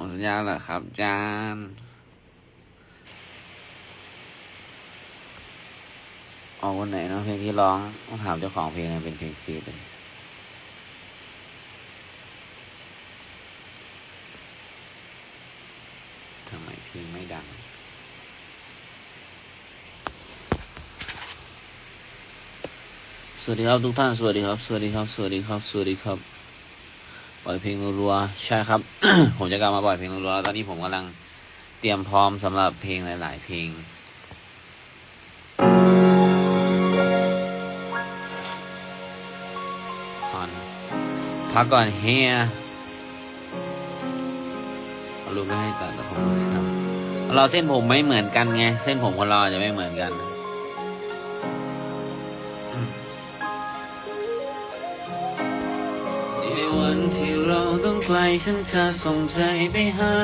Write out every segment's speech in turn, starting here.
มดสัญญาเหรอครับจานออกวันไหนเนาะเพลงที่ร้องต้องถามเจ้าของเพลงนะเป็นเพลงฟรีเลยทำไมเพลงไม่ดังสวัสดีครับทุกท่านสวัสดีครับ สวัสดีครับ สวัสดีครับ สวัสดีครับ ล่อยเพลงรัวๆใช่ครับ ผมจะกลับมาปล่อยเพลงรัวๆตอนนี้ผมกำลังเตรียมพร้อมสำหรับเพลงหลาย ๆ เพลงพักก่อนเฮียเอารูปไม่ให้ตัดแต่ผมไม่ทำเราเส้นผมไม่เหมือนกันไง เส้นผมคนเราจจะไม่เหมือนกันนะ ที่เราต้องไกลฉันจะส่งใจไปหา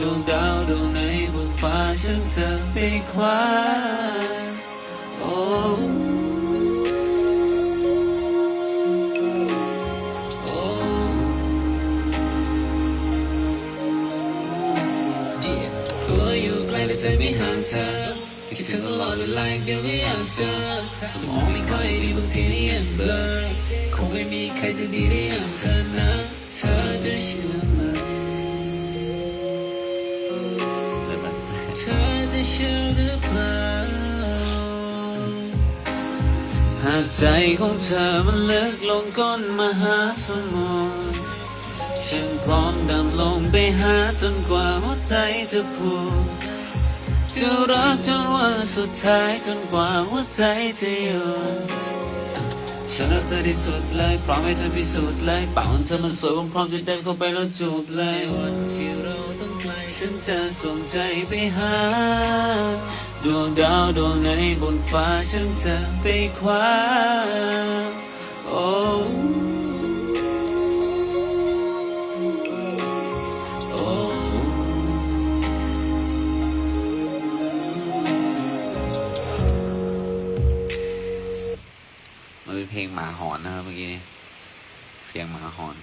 ดวงดาวดวงไหนบนฟ้าฉันจะไปคว้าโอ้ตัวอยู่ไกลแต่ใจไม่ห่างเธอ คิดถึงตลอดเวลาอย่างเดียวก็อยากเจอสมองไม่ค่อยดีบางทีนี่ยังเบลอคงไม่มีใครจะดีได้อย่างเธอนะเธอจะเชื่อไหมเธอจะเชื่อหรือเปล่าหากใจของเธอมันเลิกลงก้นมหาสมุทรฉันพร้อมดำลงไปหาจนกว่าหัวใจจะพูด จะรักจนวันสุดท้ายจนกว่าหัวใจจะหยุดฉันรักเธอที่สุดเลยพร้อมให้เธอพิสูจน์เลยปากของเธอมันสวยผมพร้อมจะเดินเข้าไปแล้วจูบเลยวันที่เราต้องไกลฉันจะส่งใจไปหา ดวงดาวดวงไหนบนฟ้าฉันจะไปคว้าโอ้ เพลงหมาหอนนะครับเมื่อกี้เสียงหมาหอน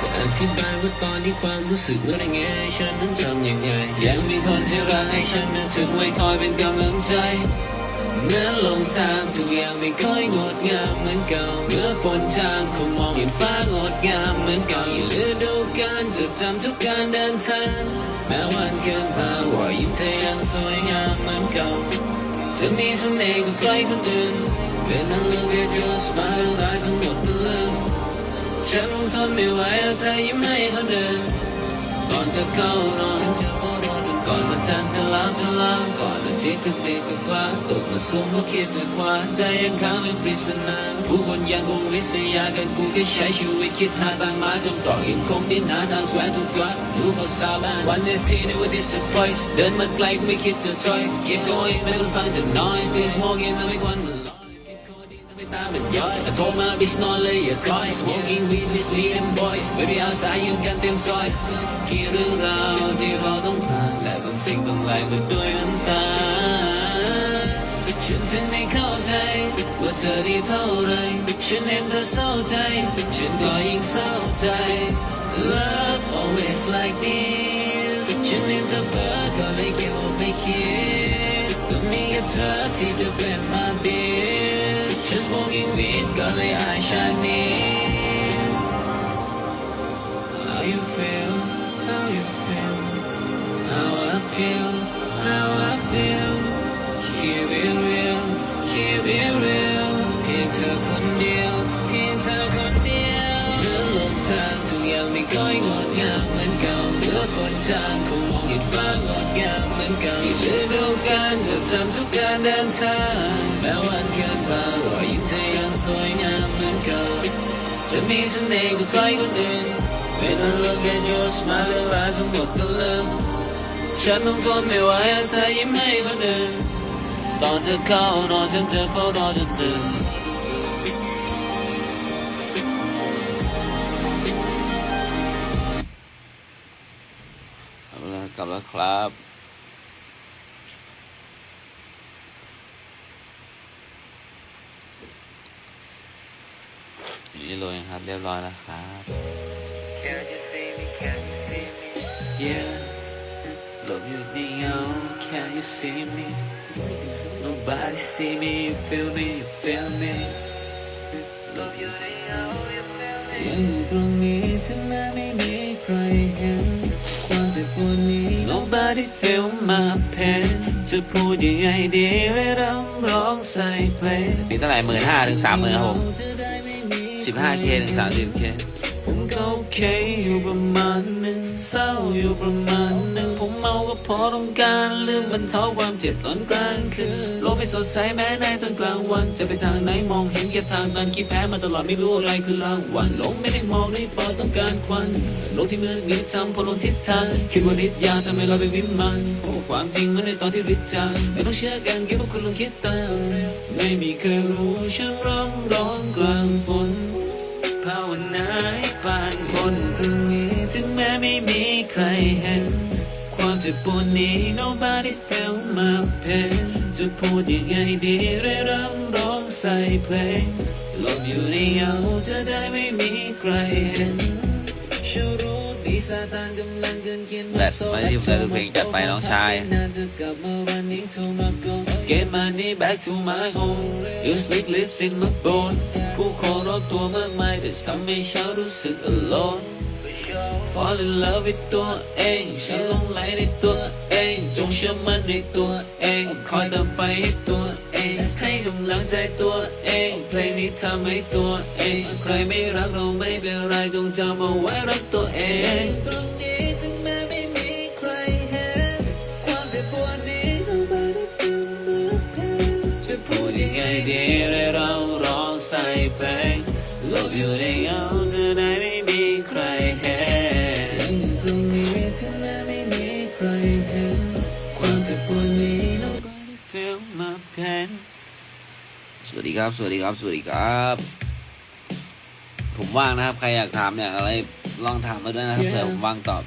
จะอธิบายว่าตอนนี้ความรู้สึกมันยังไงฉันนั้นทำยังไงยังมีคนที่รักให้ฉันนึกถึงไว้คอยเป็นกำลังใจเมื่อลงทางทุกอย่างไม่ค่อยงดงามเหมือนเก่าเมื่อฝนจางคงมองเห็นฟ้างดงามเหมือนเก่าอีกฤดูกาลจดจำทุกการเดินทางแม้วันเคลื่อนผ่านว่ายิ้มเธอยังสวยงามเหมือนเก่าจะมีเสน่ห์กว่าใครคนอื่น When I look at your smile ได้ทั้งหมดก็ลืมฉันคงทนไม่ไหว เอาเธอยิ้มให้คนอื่นก่อนจะเข้านอนฉันจะเฝ้ารอจนก่อนวันจันทร์จะลามจะลามก่อนอาทิตย์ก็ติดกับฟ้าตกมาสูงเพราะคิดจะคว้าใจยังค้างเป็นปริศนาผู้คนยังคงวิษยากันกูแค่ใช้ชีวิตคิดหาทางมาจนตอกยังคงดิ้นหาทางแสวงทุกยอดรู้ภาษาบ้านวันนี้ที่นี่ว่า disappoint เดินมาไกลไม่คิดจะถอย keep going ไม่ต้องฟังจาก noise this smoking ทำให้ควันมัน ไม่ตามเป็นยอดโทรมาบิชนอนเลยอย่าคอย smoking weed with sweet and boys baby outside ยืนกันเต็มซอยกี่เรื่องราวที่เราต้องผ่านและบางสิ่งต้องไหลมาด้วยน้ำตา ฉันถึงได้เข้าใจ ว่าเธอดีเท่าไร ฉันเห็นเธอเศร้าใจ ฉันก็ยิ่งเศร้าใจ Love always like this ฉันเห็นเธอเพ้อก็เลยเก็บเอาไปคิดก็มีแค่เธอที่จะเป็นมาดี ฉัน smoking weed ก็เลยอายฉันนี้ How you feel How you feel How I feel How I feel Keep it real Keep it real เพียงเธอคนเดียว เพียงเธอคนเดียวเมื่อลมทางทุกอย่างไม่ค่อยงดงามเหมือนเก่าเมื่อฝนจางคงมองเห็นฟ้างดงามเหมือนเก่าที่ฤดูกาลจะจำทุกการเดินทาง ม้วันเคลื่อนผ่ายยิ้มเธอยังสวยงามเหมือนเก่าจะมีเสน่ห์กว่าใครคนอื่น When I look at your smile เรื่องราวทั้งหมดก็เริ่มฉันต้องทนไม่ไหวหากเธอยิ้มให้คนอื่นตอนเธอเข้านอนฉันจะเฝ้ารอจนตื่นเอาละกลับแล้วครับ นี่โรยครับ เรียบร้อยแล้วครับ Yeah Love you now Can you see me Nobody see me Feel me Feel me Love you now You feel me ยังอยู่ตรงนี้ถึงแม้ไม่มีใครเห็นความเจ็บปวดนี้ Nobody feel my pain จะพูดยังไงดีให้รำร้องใส่เพลงปีเท่าไหร่หมื่นห้าถึงสามหมื่นครับผม สิบห้าเคถึงสามสิบเค ผมก็โอเคอยู่ประมาณหนึ่งเศร้าอยู่ประมาณหนึ่งผมเมาก็พอต้องการลืมบรรเทาความเจ็บตอนกลางคืนโลกไม่สดใสแม้ในตอนกลางวัน จะไปทางไหนมองเห็นแค่ทางตันคิดแพ้มาตลอดไม่รู้อะไรคือรางวัลโลกไม่ได้มองในปอต้องการควันโลกที่มืดมิดทำพอลงทิศทางคิดว่าฤทธิ์ยาทำให้เราเป็นวิมานโอ้ความจริงมันในตอนที่ฤทธิ์จางไม่ต้องเชื่อกันค่พวกคุณลองคิดตามไม่มีใครรู้ฉันร้องร้องกลางฝนภาวนา ครเห็น ความเจ็บปวดนี้ nobody feel my pain จะพูดยังไงดีเรื่รำร้องใส่เพลงหลบอยู่ในเงาจะได้ไม่มีใครเห็นฉันรู้ปีศาจตานกำลังเกินเกียนแบตไม่ได้เปิดเพลงจัดไปน้องชายน่าจะกลับมา running to my goal get money back to my home you speak lips in my bone ผู้คนรอบตัวมากมายแต่ทำให้ฉันรู้สึก alone fall in love with ตัวเอง ฉันหลงไหลในตัวเอง จงเชื่อมั่นในตัวเอง คอยเติมไฟให้ตัวเอง ให้กำลังใจตัวเอง เพลงนี้ทำให้ตัวเอง ใครไม่รักเราไม่เป็นไร จงจำเอาไว้รักตัวเองตรงนี้ถึงแม้ไม่มีใครเห็น ความเจ็บปวดนี้จะพูดยังไงดีให้เราร้องใส่เพลงหลบอยู่ในเง ครับ สวัสดีครับ สวัสดีครับ ผมว่างนะครับ ใครอยากถามเนี่ยอะไรลองถามมาด้วยนะครับเผื่อผมว่างตอบ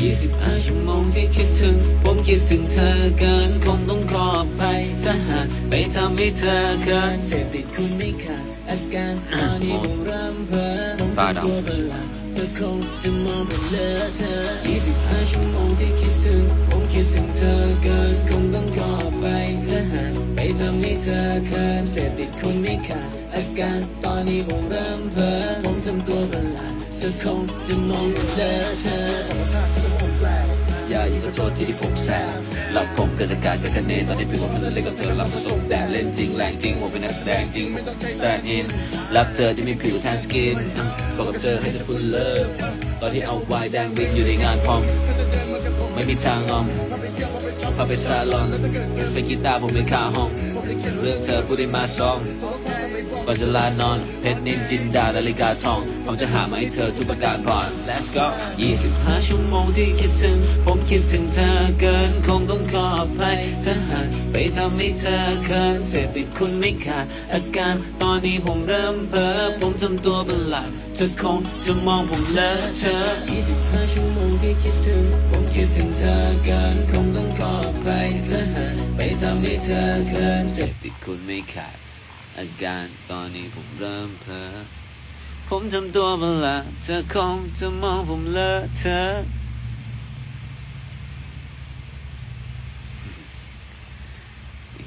25ชั่วโมงที่คิดถึง ผมคิดถึงเธอเกินคงต้องขออภัยถ้าหากไปทำให้เธอเกินเสพติดคุณไม่ขาดอาการตอนนี้ผมเริ่มเพ้อผมตาดำ ธอคงจะมองผมเลอะเธอ 25 ชั่วโมงที่คิดถึง ผมคิดถึงเธอเกินคงต้องขออภัยถ้าหากไปทำให้เธอเกินเสพติดคนไม่ขาดอาการตอนนี้ผมเริ่มเพ้อผมทำตัวประหลาดเธอคงจะมองผมเลอะเธอ ย่าอย่าขอโทษที่ที่ผมแสบหลับผมเกิดจากการกิดคะแนนตอนนี้พี่ผมเป็นเล่นกับเธอรับผสมแดดเล่นจริงแรงจริงผมเป็นนักแสดงจริงไม่ต้องแสดงอินรักเธอที่มีผิวแทนสกินบอกกับเธอให้เธอพูดเลิฟตอนที่เอาไวน์แดงวิ่งอยู่ในงานพร้อมไม่มีทางงอมพาไปซาลอนเป็นกีตาร์ผมเป็นคาห้องเรื่องเธอพูดได้มาสอง ก่อนจะลานอน เพชรนินจินดานาฬิกาทอง ผมจะหามาให้เธอทุกประการผ่อน Let's go 25 ชั่วโมงที่คิดถึง ผมคิดถึงเธอเกิน คงต้องขออภัยถ้าหากไปทำให้เธอเคินเสพติดคุณไม่ขาดอาการตอนนี้ผมเริ่มเพ้อผมทำตัวประหลาดเธอคงจะมองผมเลอะเธอ25 ชั่วโมงที่คิดถึง ผมคิดถึงเธอเกิน คงต้องขออภัยถ้าหากไปทำให้เธอเคินเสพติดคุณไม่ขาด อาการตอนนี้ผมเริ่มเพลอผมทำตัวประหลาเธอคงจะมองผมเลอะเธอะ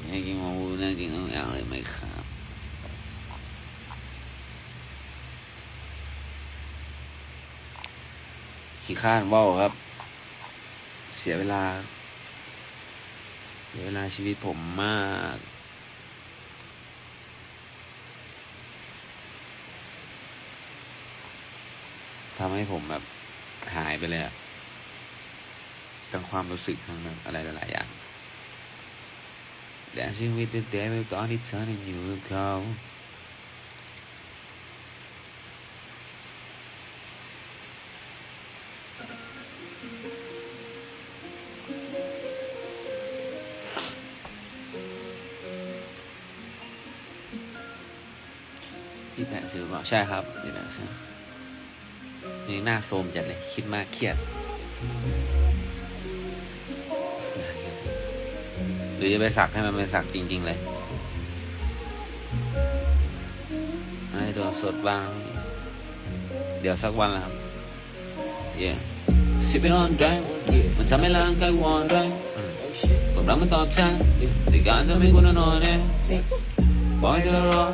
อยากกินหมูน่ากินทุกอย่างเลยไหมครับขี้ข้านว่าวครับ เสียเวลา เสียเวลาชีวิตผมมาก ทำให้ผมแบบหายไปเลยอะทั้งความรู้สึกทางแบบอะไรหลายๆอย่าง Dancing with the devil ตอนที่เธอนั้นอยู่เขาที่แปะซื้อเปล่าใช่ครับนี่แปะซื้อ นี่หน้าโทรมจัดเลย คิดมากเครียด หรือจะไปสักให้มันเป็นสักจริง ๆ เลยให้ตัวสดบ้าง เดี๋ยวสักวันละครับ เย่สิบเป็นออนไดมันทำให้ร่างกายวอนไรความรักมันตอบแทนแต่การทำให้คุณนอนเนี่ยปล่อยเธอรอ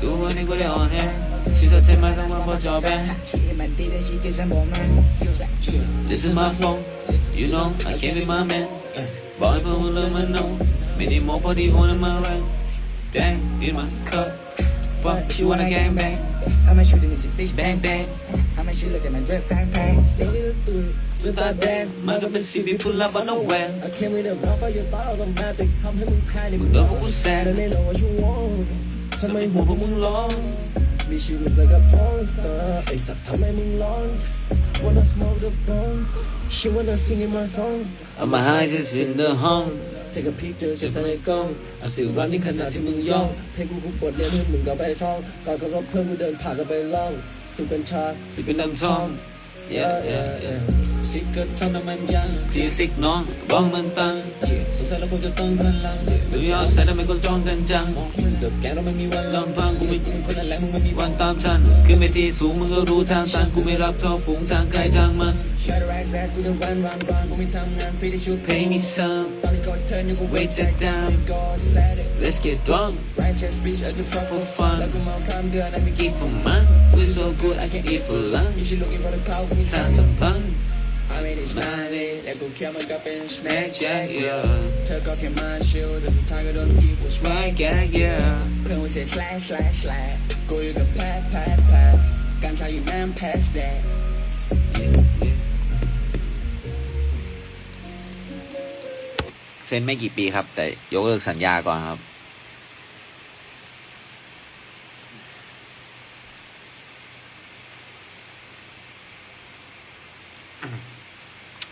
ดูวันนี้ก็ได้อ่อนแอ ชีสเทมาต้องมาพอจอแบน She in my day that she gets some more man. This is my flow You know I can't be my man Boy but who love my know Many more body on my right Dang in my cup Fuck she wanna gang bang I'ma shoot in this bitch Bang bang. bang I'ma shoot look at my dress bang bang. Say little do it. จนตาแดงมันก็เป็นสีบีพุลลับนแวน I came with a round for your thought I was on bad thing. Come here, we panic. มึงโดนพวกกูแซด And they know what you want. ทำไมหัว who พวกมึงร้อน me she look like a porn star. Ay, stop, tell me mong long. Wanna smoke the bone. She wanna sing in my song. เอามาให้ฉันสินเดอห้อง Take a picture จะใส่ในกล้องเอาสิวันนี้ขนาดที่มึงย่องเทคกูกูปวดเรียนให้มึงก็ไปท่องก่อนก็รบเพื่อนกูเดินผ่านก็ไปล่องสูบกัญชาสิเป็นน้ำท่อง yeah yeah yeah สิเกิดทำน้ำมันยางจีสิกน้องบ้องมันตังสงสัยเราคงจะต้องพลังไม่ยอมใส่ทำไมคนจ้องกันจังมองคุณกับแกเราไม่มีวันลำพังกูไม่ยุ่งคนละแหลงมึงไม่มีวันวันตามฉันขึ้นไปที่สูงมึงก็รู้ทางตันกูไม่รับเข้าฝูงทางใครทางมัน Shut the racks at กูจะรันรันรันกูไม่ทำงานฟรีได้ชุด Pay me some ตอนนี้ก็เทิร์นยังกู Wait that down go set it Let's get drunk righteous bitch I just fuck for For fun. แล้วกูเมาข้ามเดือน I make Eat for month We so good I can eat for lunch You should looking for the cloud กูมีสร้าสางรสัมพันธ์ I made it smiley แต่กูแค่มันก็เป็น Snack jack yeah เธอก็แค่มาชิลแต่สุดท้ายก็โดนกีกู Swag gag yeah เพื่อนกูเสีย slash slash slash กูอยู่กับแพทแพทแพทการช้อยู่น้ำ past that เซ็นไม่กี่ปีครับ แต่ยกเลิกสัญญาก่อนครับ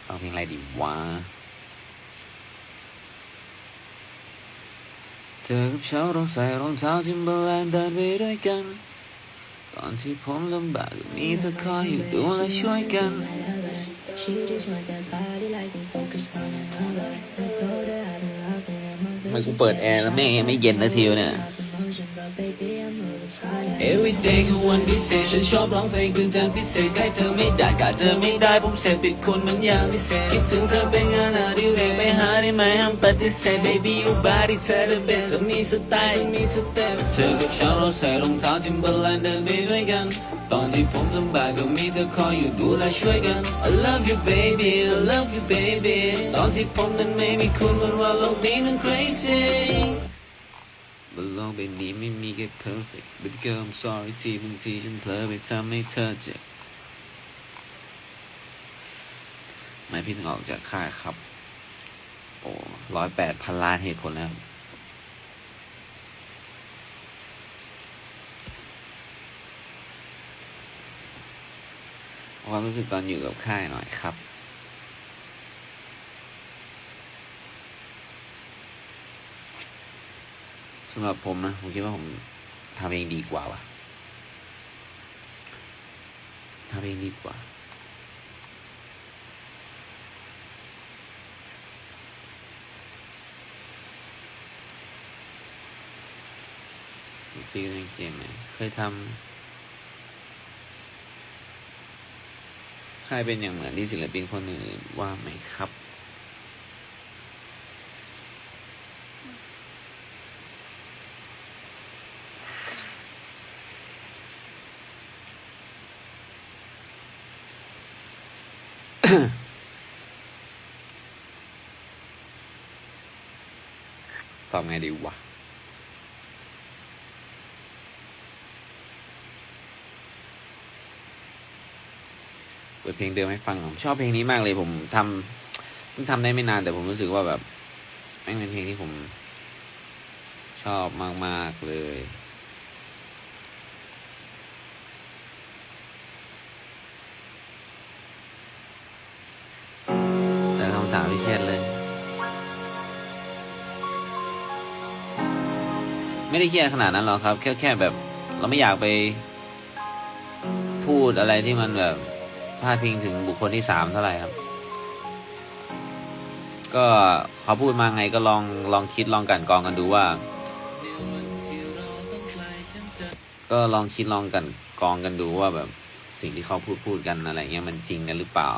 เอาเพลงอะไรดีวะ เธอกับเขาต้องใส่รองเท้าทิมเบอร์แลนด์เดินไปด้วยกัน ตอนที่ผมลำบากก็มีเธอคอยอยู่ดูและช่วยกัน She just want that body like I'm focused on another. I told her I've been loving her more ทำไมกูเปิดแอร์แล้วแม่งยังไม่เย็นนาทีวะเนี่ย emotion, but baby I'm moving slowly. Every day คือวันพิเศษฉันชอบร้องเพลงคืนจันทร์พิเศษใกล้เธอไม่ได้กาเธอไม่ได้ผมเสพติดคุณเหมือนยาพิเศษคิดถึงเธอเป็นงานอดิเรกไปหาได้ไหมห้ามปฏิเสธ baby you body เธอ the best เธอมีสไตล์เธอมีสเต็ปเธอกับฉันเราใส่รองเท้าทิมเบอร์แลนด์เดินไปด้วยกัน ตอนที่ผมลำบากก็มีเธอคอยอยู่ดูแลช่วยกัน I love you baby I love you baby ตอนที่ผมนั้นไม่มีคุณมือนว่าโลกนี้มัน crazy บนโลกใบนี้ไม่มีแค่ perfect baby girl I'm sorry ที่บางทีฉันเผลอไปทำให้เธอเจ็บไม่พี่ถึงออกจากค่ายครับ โอ้ร้อยแปดพันล้านเหตุผลแล้วความรู้สึกตอนอยู่กับค่ายหน่อยครับ สำหรับผมนะ ผมคิดว่าผมทำเองดีกว่าว่ะทำเองดีกว่า ฟีลในเกมไหมเคยทำใค่ายเป็นอย่างเหมือนที่ศิลปินคนอื่นว่าไหมครับ ตอบไงดีวะเปิดเพลงเดิมให้ฟังผมชอบเพลงนี้มากเลยผมทำเพิ่งทำได้ไม่นานแต่ผมรู้สึกว่าแบบแม่งเป็นเพลงที่ผมชอบมาก ๆ เลย แต่คำถามที่เครียดเลย ไม่ได้เครียดขนาดนั้นหรอกครับ แค่แค่แบบ เราไม่อยากไป พูดอะไรที่มันแบบพาดพิงถึงบุคคลที่สามเท่าไหร่ครับ ก็เขาพูดมาไงก็ลองลองคิดลองกันกองกันดูว่า ก็ลองคิดลองกันกองกันดูว่าแบบสิ่งที่เขาพูดพูดกันอะไรเงี้ยมันจริงกันหรือเปล่า